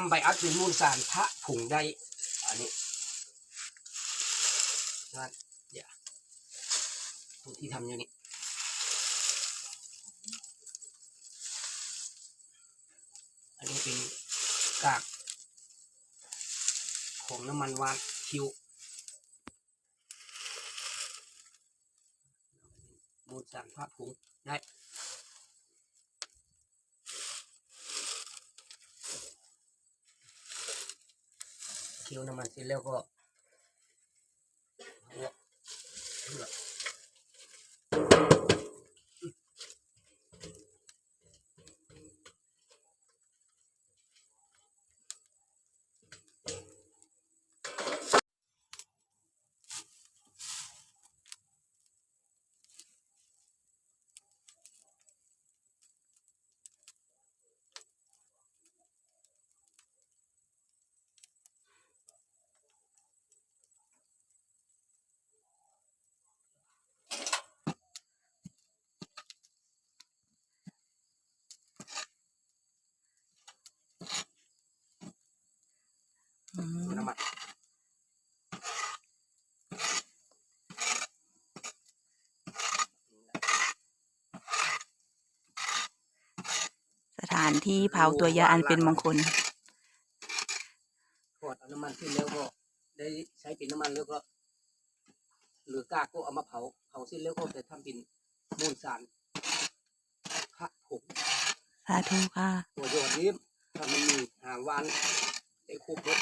ำไปอัดเป็นมูลสารพระผงได้ อันนี้นั่นเดี๋ยวตัวที่ทำอยู่นี่อันนี้เป็นกากของน้ำมันวานคิวมูลสารพระผงได้ เคี่ยวน้ำมันเสร็จแล้วก็ ถานที่เผาตัวยาอันเป็นมงคลทอดเอาน้ำมันขึ้นแล้วก็ได้ใช้เป็นน้ำมันแล้วก็เหลือกากก็เอามาเผาเผาเสร็จแล้วก็จะทำเป็นมูลสารพระผงสาธุค่ะตัวยอดนี้ถ้ามันมีหางวานได้ครบรส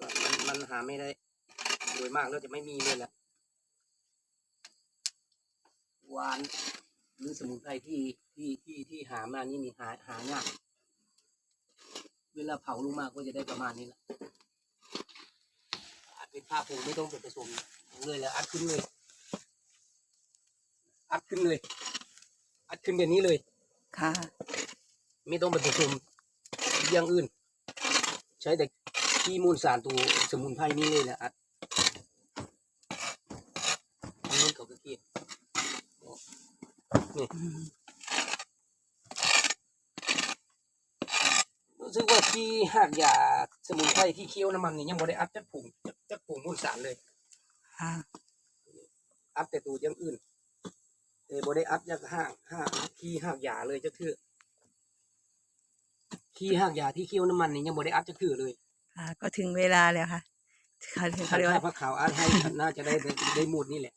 มันมันหาไม่ได้โดยมากแล้วจะไม่มีเลยแหละหวาน หรือสมุนไพรที่ที่ที่ที่หามานี่มีหาหายากเวลาเผาลงมาก็จะได้ประมาณนี้แหละอัดเป็นผ้าผงไม่ต้องไปผสมเลยแล้วอัดขึ้นเลย อัดขึ้นเลย อัดขึ้นแบบนี้เลย ค่ะ ไม่ต้องไปผสมอย่างอื่น ใช้แต่ขี้มูลสารตัวสมุนไพรนี้เลยแหละอัดอันนี้เขาก็เกลียด นี่รู้สึกว่าที่หากยาสมุนไพรที่เคี้ยวน้ำมันนี่ยังบ่ได้อัดจักผงจักจักผงมูลสารเลย ค่ะอัดแต่ตัวอย่างอื่นแต่บ่ได้อัดจากห้างห้างขี้หากยาเลยจักเทื่อขี้หากยาที่เคี่ยวน้ำมันนี่ยังบ่ได้อัดจักเทื่อเลยค่ะ ก็ถึงเวลาแล้วค่ะเขาเรียกถ้าเขาเรียกว่าพระขาวอัดให้น่าจะได้ได้ได้หมดนี่แหละ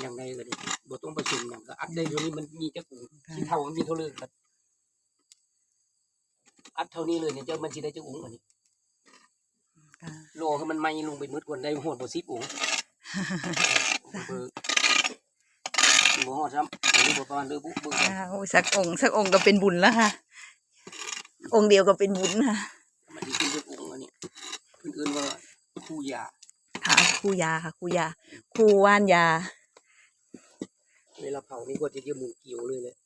อย่างไรก็ดี บ่ต้องประชุมอย่างก็อัดได้เท่านี้มันมีจักอุ๋งที่เท่ามันมีเท่าเลยครับอัดเท่านี้เลยเนี่ยเจ้ามันสิได้จักอุ๋งอันนี้ค่ะโลให้มันไหม้ลงไปมืดกว่าได้หอดบ่สิบอุ๋งเบอร์บ่ฮอดซ้ำอันนี้บ่ประมาณเด้อบุเบิ่งค่ะโอ้สักองค์สักองค์ก็เป็นบุญแล้วค่ะ องค์เดียวก็เป็นบุญค่ะ มันสิขึ้นจักอุ๋งอันนี้เพิ่นเอิ้นว่าคู่ยาค่ะครูยาค่ะครูยาครูว่านยา เวลาเผานี่ก็จะเยอะหมุนเกี่ยวเลยแหลย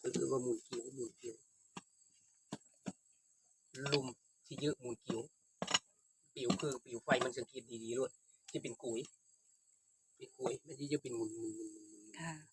คือคือว่าหมุนเกี่ยวหมุนเกี่ยวลุมที่เยอะหมุนเกี่ยวปิวคือปิวไฟมันสังเกตดีๆเลยจะเป็นกุยเป็นกุยไม่ใช่จะเป็นมูนหมุนหมุนหมุนหมุนค่ะ